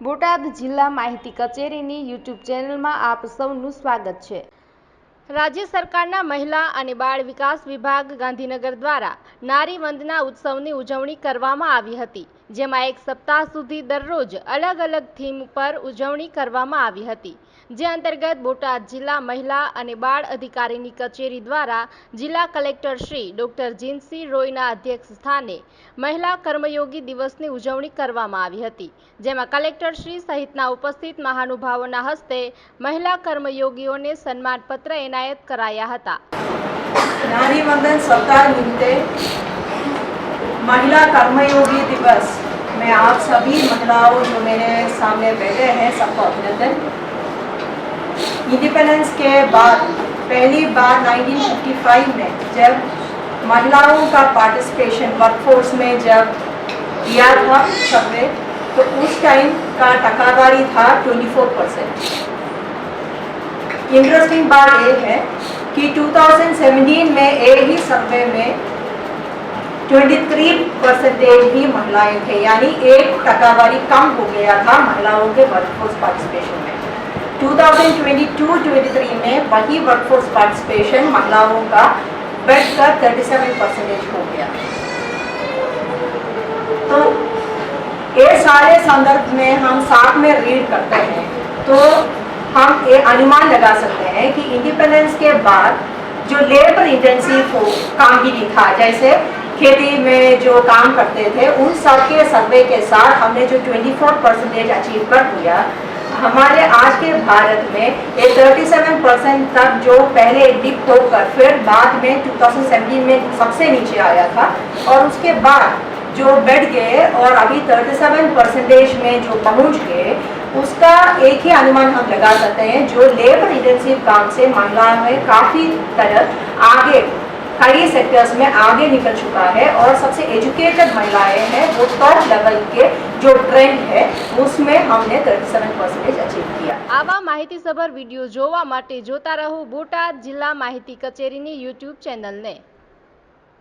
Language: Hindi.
બોટાદ જિલ્લા માહિતી કચેરીની યુટ્યુબ ચેનલમાં આપ સૌનું સ્વાગત છે. રાજ્ય સરકારના મહિલા અને બાળ વિકાસ વિભાગ ગાંધીનગર દ્વારા નારી વંદના ઉત્સવની ઉજવણી કરવામાં આવી હતી. જેમાં એક સપ્તાહ સુધી દરરોજ અલગ અલગ થીમ પર ઉજવણી કરવામાં આવી હતી, જે અંતર્ગત બોટાદ જિલ્લા મહિલા અને બાળ અધિકારીની કચેરી દ્વારા જિલ્લા કલેક્ટર શ્રી ડોક્ટર જીનસિંહ રોયના અધ્યક્ષ સ્થાને મહિલા કર્મયોગી દિવસની ઉજવણી કરવામાં આવી હતી, જેમાં કલેક્ટર શ્રી સહિતના ઉપસ્થિત મહાનુભાવોના હસ્તે મહિલા કર્મયોગીઓને સન્માનપત્ર એનાયત કરાયા હતા. નારી વંદન સપ્તાહ નિમિત્તે महिला कर्मयोगी दिवस। में आप सभी महिलाओं जो मेरे सामने बैठे हैं, सबको अभिनंदन। इंडिपेंडेंस के बाद, पहली बार 1955 में जब महिलाओं का पार्टिसिपेशन वर्कफोर्स में जब किया था सर्वे तो उस टाइम का टकावारी था 24 परसेंट इंटरेस्टिंग बात ये है कि 2017 में एक ही सर्वे में 23 परसेंटेज ही महिलाएँ थे, यानी एक टकावारी कम हो गया था महिलाओं के वर्कफोर्स पार्टिसिपेशन में। 2022-23 में वही वर्कफोर्स पार्टिसिपेशन महिलाओं का बढ़कर 37 परसेंटेज हो गया। तो ये सारे संदर्भ में हम साथ में रीड करते हैं। तो हम ये अनुमान लगा सकते हैं कि इंडिपेंडेंस के बाद जो लेबर इंटेंसिव हो कामगिरी था, जैसे खेती में जो काम करते थे, उन सब के सर्वे के साथ हमने जो 24 परसेंटेज अचीव कर दिया। हमारे आज के भारत में ये 37 परसेंट तक जो पहले डिप होकर फिर बाद में 2017 में सबसे नीचे आया था। और उसके बाद जो बढ़ गए और अभी 37 परसेंटेज में जो पहुँच गए, उसका एक ही अनुमान हम लगा सकते हैं, जो लेबर इंटेंसिव काम से महिलाएँ काफ़ी तरह आगे कई सेक्टर्स में आगे निकल चुका है और सबसे एजुकेटेड महिलाएं हैं वो टॉप लेवल के जो ट्रेंड है उसमें हमने 37 परसेंटेज अचीव किया આવા માહિતીસભર વિડીયો જોવા માટે જોતા રહો બોટાદ જિલ્લા માહિતી કચેરીની યુટ્યુબ ચેનલને